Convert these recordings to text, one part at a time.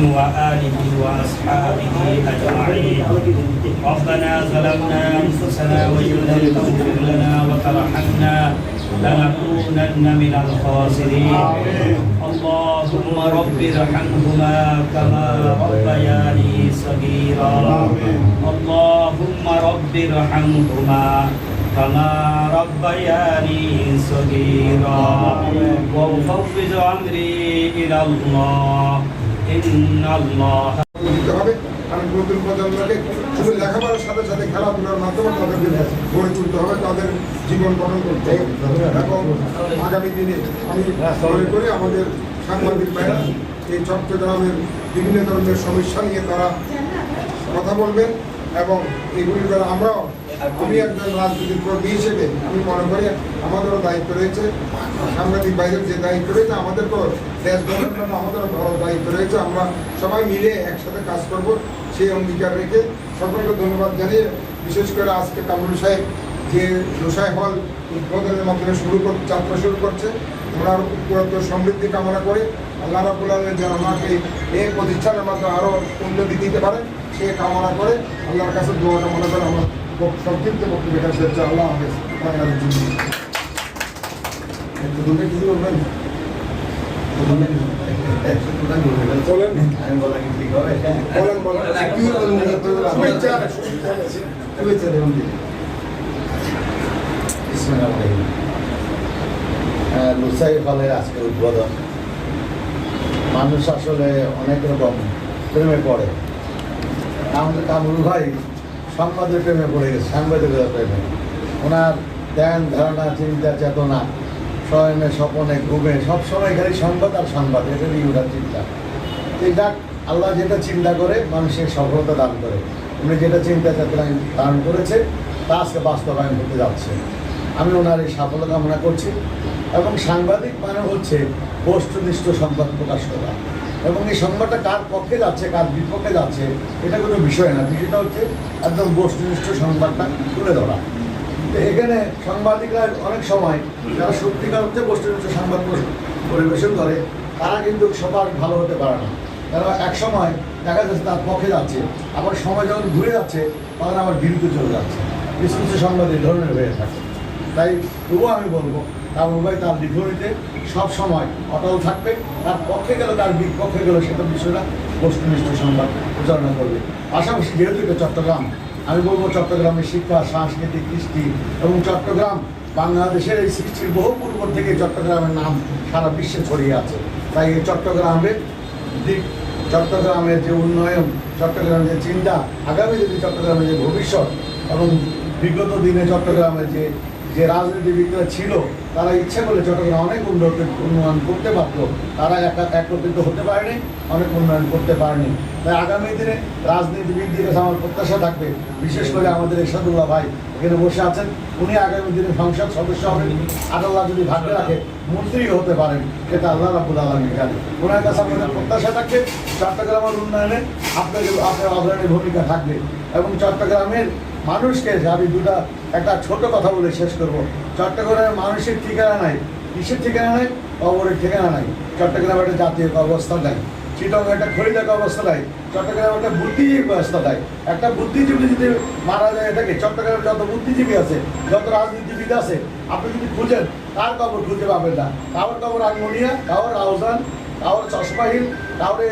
وآله وأصحابه أجمعين. ربنا ظلمنا أنفسنا وإن لم تغفر لنا وترحمنا لنكونن من الخاسرين. اللهم رب ارحمهما كما ربياني صغيرا. اللهم رب ارحمهما كما ربياني صغيرا. وأفوض أمري إلى الله. হবে। নতুন প্রজন্মকে শুধু লেখাপড়ার সাথে সাথে খেলাধুলার মাধ্যমে তাদেরকে গড়ে তুলতে হবে, তাদের জীবন গঠন করতে আগামী দিনে আমি আমাদের সাংবাদিক ভাইরা এই চট্টগ্রামের বিভিন্ন ধরনের সমস্যা নিয়ে তারা কথা বলবেন এবং এগুলি দ্বারা আমরাও আমি একজন রাজনৈতিক কর্মী হিসেবে আমি মনে করি আমাদেরও দায়িত্ব রয়েছে। সাংবাদিক বাইরের যে দায়িত্ব রয়েছে আমাদের তো দেশ জন্য আমাদেরও বড় দায়িত্ব রয়েছে। আমরা সবাই মিলে একসাথে কাজ করব, সেই অঙ্গীকার রেখে। সকলকে ধন্যবাদ জানিয়ে বিশেষ করে আজকে কামরুল সাহেব যে লোসাই হল উদ্বোধনের মাধ্যমে শুরু কর, যাত্রা শুরু করছে, ওনার পুরাত্ম সমৃদ্ধি কামনা করে আল্লাহ রাবুল আলমের যেন আমাকে এই প্রতিষ্ঠানের মাধ্যমে আরও উন্নতি দিতে পারে সে কামনা করে আল্লাহর কাছে দোয়া কামনা করে আমার সংক্ষিপ্ত বক্তব্য এখানে শেষ। আল্লাহ হাফেজ বাংলাদেশ জন্য কিছু লুসাই হলের আজকে উদ্বোধন মানুষ আসলে অনেক রকম প্রেমে পড়ে আমাদের কামরুল ভাই সংবাদের প্রেমে পড়ে গেছে, সাংবাদিকতার প্রেমে। ওনার ধ্যান, ধারণা, চিন্তা, চেতনা শয়নে স্বপনে, ঘুমে সবসময় খালি সংবাদ আর সংবাদ, এটারই ওনার চিন্তা। এটা আল্লাহ যেটা চিন্তা করে, মানুষের সফলতা দান করে। উনি যেটা চিন্তা, চেতনা দান করেছে, তা আজকে বাস্তবায়ন হতে যাচ্ছে। আমি ওনার এই সাফল্য কামনা করছি এবং সাংবাদিক মানে হচ্ছে বস্তুনিষ্ঠ সংবাদ প্রকাশ করা। এবং এই সংবাদটা কার পক্ষে যাচ্ছে, কার বিপক্ষে যাচ্ছে, এটা কোনো বিষয় না। বিষয়টা হচ্ছে একদম বস্তুনিষ্ঠ সংবাদটা তুলে ধরা। এখানে সাংবাদিকরা অনেক সময় যারা সত্যিকার হচ্ছে বস্তুনিষ্ঠ সংবাদ পরিবেশন করে, তারা কিন্তু সবার ভালো হতে পারে না। তারা এক সময় দেখা যাচ্ছে তার পক্ষে যাচ্ছে, আবার সময় যখন ঘুরে যাচ্ছে, তখন আবার বিরুদ্ধে চলে যাচ্ছে। কিছু কিছু সংবাদ এই ধরনের হয়ে থাকে। তাই তবুও আমি বলব তার উভয় তার বিপরীতে সব সময় অটল থাকবে। তার পক্ষে গেলে, তার বিপক্ষে গেলে সেটা বিষয়টা বস্তুনিষ্ঠ সংবাদ প্রচারণা করবে। পাশাপাশি যেহেতু এটা চট্টগ্রাম, আমি বলব চট্টগ্রামের শিক্ষা সাংস্কৃতিক কৃষ্টি এবং চট্টগ্রাম বাংলাদেশের এই সৃষ্টির বহু পূর্ব থেকে চট্টগ্রামের নাম সারা বিশ্বে ছড়িয়ে আছে। তাই এই চট্টগ্রামের দিক, চট্টগ্রামের যে উন্নয়ন, চট্টগ্রামের যে চিন্তা, আগামী দিনে চট্টগ্রামের যে ভবিষ্যৎ এবং বিগত দিনে চট্টগ্রামের যে যে রাজনীতিবিদরা ছিল, তারা ইচ্ছে করলে চট্টগ্রাম অনেক উন্নত উন্নয়ন করতে পারত। তারা একা একত্রিত হতে পারেনি, অনেক উন্নয়ন করতে পারেনি। তাই আগামী দিনে রাজনীতিবিদদের কাছে আমার প্রত্যাশা থাকবে, বিশেষ করে আমাদের এরশাদুল্লাহ ভাই এখানে বসে আছেন। উনি আগামী দিনে সংসদ সদস্য হবেন। আর আল্লাহ যদি ভাগ্যে রাখে মন্ত্রী হতে পারেন। এটা আল্লাহ রাবুল আলমী জানে ওনার কাছে আমাদের প্রত্যাশা থাকবে। চট্টগ্রামের উন্নয়নে আপনার আপনার অগ্রণী ভূমিকা থাকবে। এবং চট্টগ্রামের মানুষকে আমি দুটা, একটা ছোট কথা বলে শেষ করব। চট্টগ্রামের মানুষের ঠিকানা নাই। কিসের ঠিকানা নাই? কবরের ঠিকানা নাই। চট্টগ্রাম একটা জাতীয় অবস্থা নাই। চিটং একটা খরিদাক অবস্থা নাই। চট্টগ্রাম একটা বুদ্ধিজীবী ব্যবস্থা নাই। একটা বুদ্ধিজীবী যদি মারা যায় থাকে চট্টগ্রামে যত বুদ্ধিজীবী আছে, যত রাজনীতিবিদ আছে, আপনি যদি খুঁজেন, তার কবর খুঁজে পাবেন না। কারোর কবর আনমনিয়া কারোর আহসান কারোর চশমাহীন কাউরে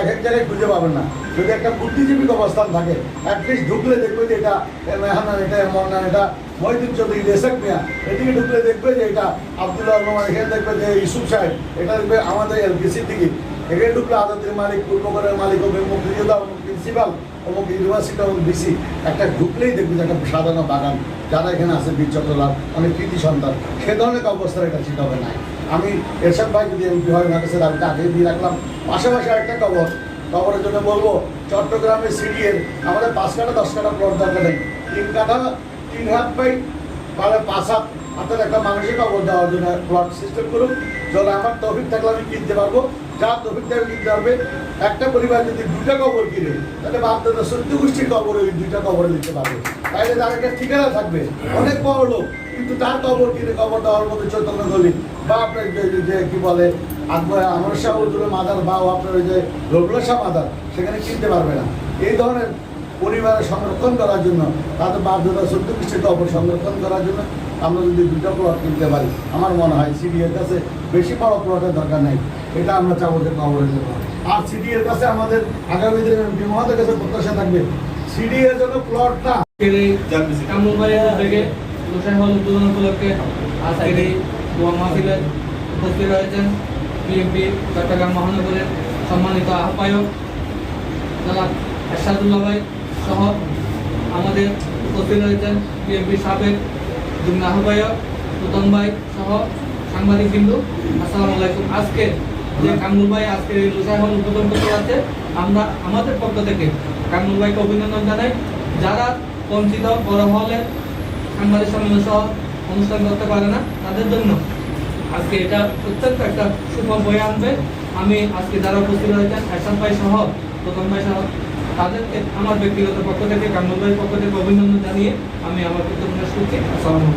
এক এক জায়গায় খুঁজে পাবেন না। যদি একটা বুদ্ধিজীবী অবস্থান থাকে অ্যাটলিস্ট ঢুকলে দেখবে যে এটা মেহানা এটা মন্নান, এটা মহিদুল চৌধুরী, লেসক মিয়া। এদিকে ঢুকলে দেখবে যে এটা আবদুল্লাহ রহমান, এখানে দেখবে যে ইউসুফ সাহেব, এটা দেখবে আমাদের এলপিসি টিকিট এখানে ঢুকলে আদালতের মালিক পূর্বকরের মালিক অমুক মুক্তিযোদ্ধা অমুক প্রিন্সিপাল, অমুক ইউনিভার্সিটি, অমুক ডিসি। একটা ঢুকলেই দেখবে যে একটা সাধারণ বাগান, যারা এখানে আছে বীর চট্টলাল অনেক কৃতি সন্তান। সে ধরনের অবস্থার এটা ঠিক হবে না। আমি এরশাদ ভাই যদি এমপি হয় ওনার কাছে দাবিটা আগে দিয়ে রাখলাম। পাশাপাশি আরেকটা খবর। খবরের জন্য বলব চট্টগ্রামের সিডিএর আমাদের পাঁচ কাটা দশ কাটা প্লট দরকার নেই। তিন কাঠা, তিন হাত পাই মানে পাঁচ হাত অর্থাৎ একটা মানুষের খবর দেওয়ার জন্য প্লট সিস্টেম করুন। যদি আমার তফিক থাকলে আমি কিনতে পারব। যা তফিক থাকলে কিনতে পারবে। একটা পরিবার যদি দুটা কবর কিনে, তাহলে বাপদাদা সত্য গোষ্ঠীর কবর ওই দুইটা কবরে দিতে পারবে। তাইলে তার একটা ঠিকানা থাকবে। অনেক বড় লোক কিন্তু তার কবর কিনে কবর দেওয়ার মতো চৈতন্য গলি। বা আপনার যে- কি বলে আমার শাহ মাদার বা আপনার ওই যে রবুল্লা শাহ মাদার সেখানে কিনতে পারবে না। এই ধরনের পরিবারের সংরক্ষণ করার জন্য তাদের বাধ্যতা চোদ্দ পৃষ্ঠিত অপর সংরক্ষণ করার জন্য আমরা যদি দুটো প্লট কিনতে পারি আমার মনে হয় সিডিএর কাছে বেশি বড় প্লটের দরকার নেই। এটা আমরা চাবো যে কবরের জন্য। আর সিডিএর কাছে আমাদের আগামী দিনে এমপি মহাদের কাছে প্রত্যাশা থাকবে। সিডিএর জন্য প্লটটা লোসাই হল উদ্বোধন উপলক্ষে আজকের এই দোয়া মাহফিলে উপস্থিত রয়েছেন বিএনপি চট্টগ্রাম মহানগরের সম্মানিত আহ্বায়ক জনাব এরশাদুল্লাহ ভাই সহ আমাদের উপস্থিত রয়েছেন বিএনপি সাবেক যুগ্ম আহ্বায়ক উত্তম ভাই সহ সাংবাদিক বিন্দু। আসসালামু আলাইকুম। আজকে যে কামরুল ভাই আজকে এই লোসাই হল উদ্বোধন করতে আছে আমরা আমাদের পক্ষ থেকে কামরুল ভাইকে অভিনন্দন জানাই। যারা বঞ্চিত বড় হলে সাংবাদিক সম্মেলন সহ অনুষ্ঠান করতে পারে না তাদের জন্য। আজকে এটা অত্যন্ত একটা সুফল বয়ে আনবে। আমি আজকে যারা উপস্থিত রয়েছেন এসাদ ভাই সহ, প্রথম ভাই সহ, তাদেরকে, আমার ব্যক্তিগত পক্ষ থেকে ভাইয়ের পক্ষ থেকে অভিনন্দন জানিয়ে আমি আমার কৃতজ্ঞতা করছি আসসালামু